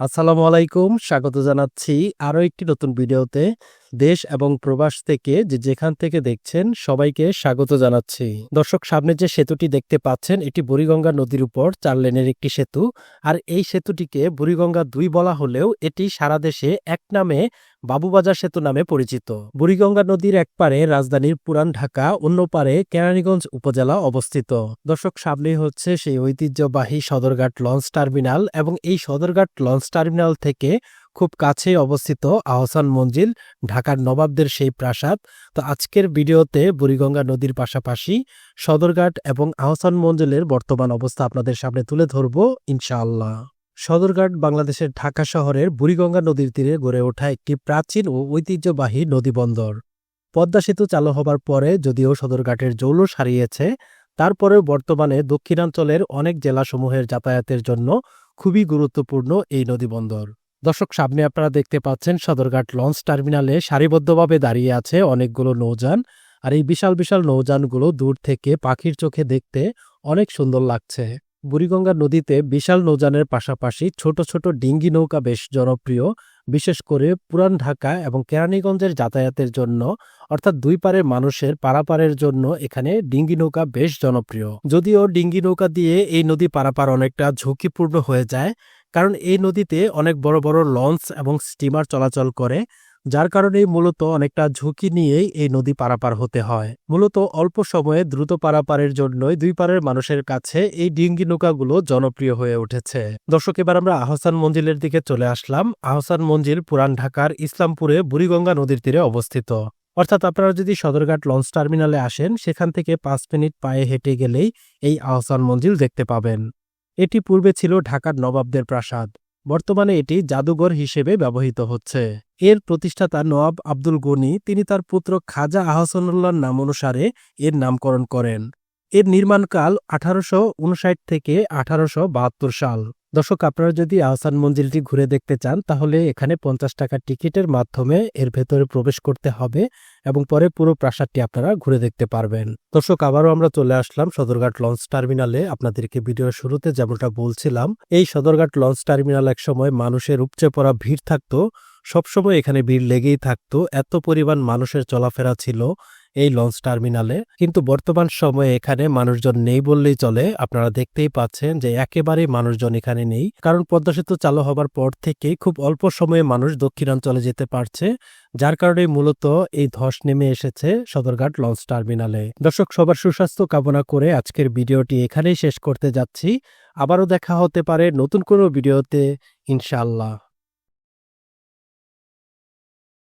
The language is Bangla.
আসসালামু আলাইকুম। স্বাগত জানাচ্ছি আরও একটি নতুন ভিডিওতে। দেশ এবং প্রবাস থেকে যে যেখান থেকে দেখছেন, সবাইকে স্বাগত জানাচ্ছি। দর্শক, সামনে যে সেতুটি দেখতে পাচ্ছেন, এটি বুড়িগঙ্গা নদীর উপর চার লেনের একটি সেতু। আর এই সেতুটিকে বুড়িগঙ্গা দুই বলা হলেও এটি সারা দেশে এক নামে বাবুবাজার সেতু নামে পরিচিত। বুড়িগঙ্গা নদীর এক পারে রাজধানীর পুরান ঢাকা, অন্য পারে কেরানীগঞ্জ উপজেলা অবস্থিত। দর্শক, সামনেই হচ্ছে সেই ঐতিহ্যবাহী সদরঘাট লঞ্চ টার্মিনাল এবং এই সদরঘাট লঞ্চ টার্মিনাল থেকে খুব কাছেই অবস্থিত আহসান মঞ্জিল, ঢাকার নবাবদের সেই প্রাসাদ। তো আজকের ভিডিওতে বুড়িগঙ্গা নদীর পাশাপাশি সদরঘাট এবং আহসান মঞ্জিলের বর্তমান অবস্থা আপনাদের সামনে তুলে ধরব ইনশাআল্লাহ। সদরঘাট বাংলাদেশের ঢাকা শহরের বুড়িগঙ্গা নদীর তীরে গড়ে ওঠা একটি প্রাচীন ও ঐতিহ্যবাহী নদীবন্দর পদ্মা সেতু চালু হবার পরে যদিও সদরঘাটের জৌলুস হারিয়েছে তারপরেও বর্তমানে দক্ষিণাঞ্চলের অনেক জেলাসমূহের যাতায়াতের জন্য খুবই গুরুত্বপূর্ণ এই নদীবন্দর দর্শক, সামনে আপনারা দেখতে পাচ্ছেন সদরঘাট লঞ্চ টার্মিনালে সারিবদ্ধভাবে দাঁড়িয়ে আছে অনেকগুলো নৌযান। আর এই বিশাল বিশাল নৌযানগুলো দূর থেকে পাখির চোখে দেখতে অনেক সুন্দর লাগছে। বুড়িগঙ্গা নদীতে বিশাল নৌযানের পাশাপাশি ছোট ছোট ডিঙ্গি নৌকা বেশ জনপ্রিয়। বিশেষ করে পুরান ঢাকা এবং কেরানীগঞ্জের যাতায়াতের জন্য, অর্থাৎ দুই পারের মানুষের পারাপারের জন্য এখানে ডিঙ্গি নৌকা বেশ জনপ্রিয়। যদিও ডিঙ্গি নৌকা দিয়ে এই নদী পারাপার অনেকটা ঝুঁকিপূর্ণ হয়ে যায় কারণ এই নদীতে অনেক বড় বড় লঞ্চ এবং স্টিমার চলাচল করে, যার কারণেই মূলত অনেকটা ঝুঁকি নিয়েই এই নদী পারাপার হতে হয়। মূলত অল্প সময়ে দ্রুত পারাপারের জন্যই দুই পারের মানুষের কাছে এই ডিঙ্গি নৌকাগুলো জনপ্রিয় হয়ে উঠেছে। দর্শক, এবার আমরা আহসান মঞ্জিলের দিকে চলে আসলাম। আহসান মঞ্জিল পুরান ঢাকার ইসলামপুরে বুড়িগঙ্গা নদীর তীরে অবস্থিত। অর্থাৎ আপনারা যদি সদরঘাট লঞ্চ টার্মিনালে আসেন, সেখান থেকে পাঁচ মিনিট পায়ে হেঁটে গেলেই এই আহসান মঞ্জিল দেখতে পাবেন। এটি পূর্বে ছিল ঢাকার নবাবদের প্রাসাদ। বর্তমানে এটি জাদুঘর হিসেবে ব্যবহৃত হচ্ছে। এর প্রতিষ্ঠাতা নওয়াব আব্দুল গনি তিনি তার পুত্র খাজা আহসানুল্লাহর নাম অনুসারে এর নামকরণ করেন। এর নির্মাণকাল আঠারোশো উনষাট থেকে আঠারোশো বাহাত্তর সাল। দর্শক, আপনারা যদি আহসান মঞ্জিলটি ঘুরে দেখতে চান, তাহলে এখানে পঞ্চাশ টাকা টিকিটের মাধ্যমে এর ভেতরে প্রবেশ করতে হবে এবং পরে পুরো প্রাসাদটি আপনারা ঘুরে দেখতে পারবেন। দর্শক, আবারও আমরা চলে আসলাম সদরঘাট লঞ্চ টার্মিনালে। আপনাদেরকে ভিডিওর শুরুতে যেমনটা বলছিলাম, এই সদরঘাট লঞ্চ টার্মিনাল এক সময় মানুষের উপচে পড়া ভিড় থাকতো। সবসময় এখানে ভিড় লেগেই থাকতো। এত পরিমাণ মানুষের চলাফেরা ছিল। এই লঞ্চ টার্মিনালে। কিন্তু বর্তমান সময়ে এখানে মানুষজন নেই বললেই চলে। আপনারা দেখতেই পাচ্ছেন যে একেবারেই মানুষজন এখানে নেই। কারণ পদ্মা সেতু চালু হবার পর থেকে খুব অল্প সময়ে মানুষ দক্ষিণাঞ্চলে যেতে পারছে, যার কারণে মূলত এই ধস নেমে এসেছে সদরঘাট লঞ্চ টার্মিনালে। দর্শক, সবার সুস্বাস্থ্য কামনা করে আজকের ভিডিওটি এখানেই শেষ করতে যাচ্ছি। আবারও দেখা হতে পারে নতুন কোনো ভিডিওতে, ইনশাআল্লাহ।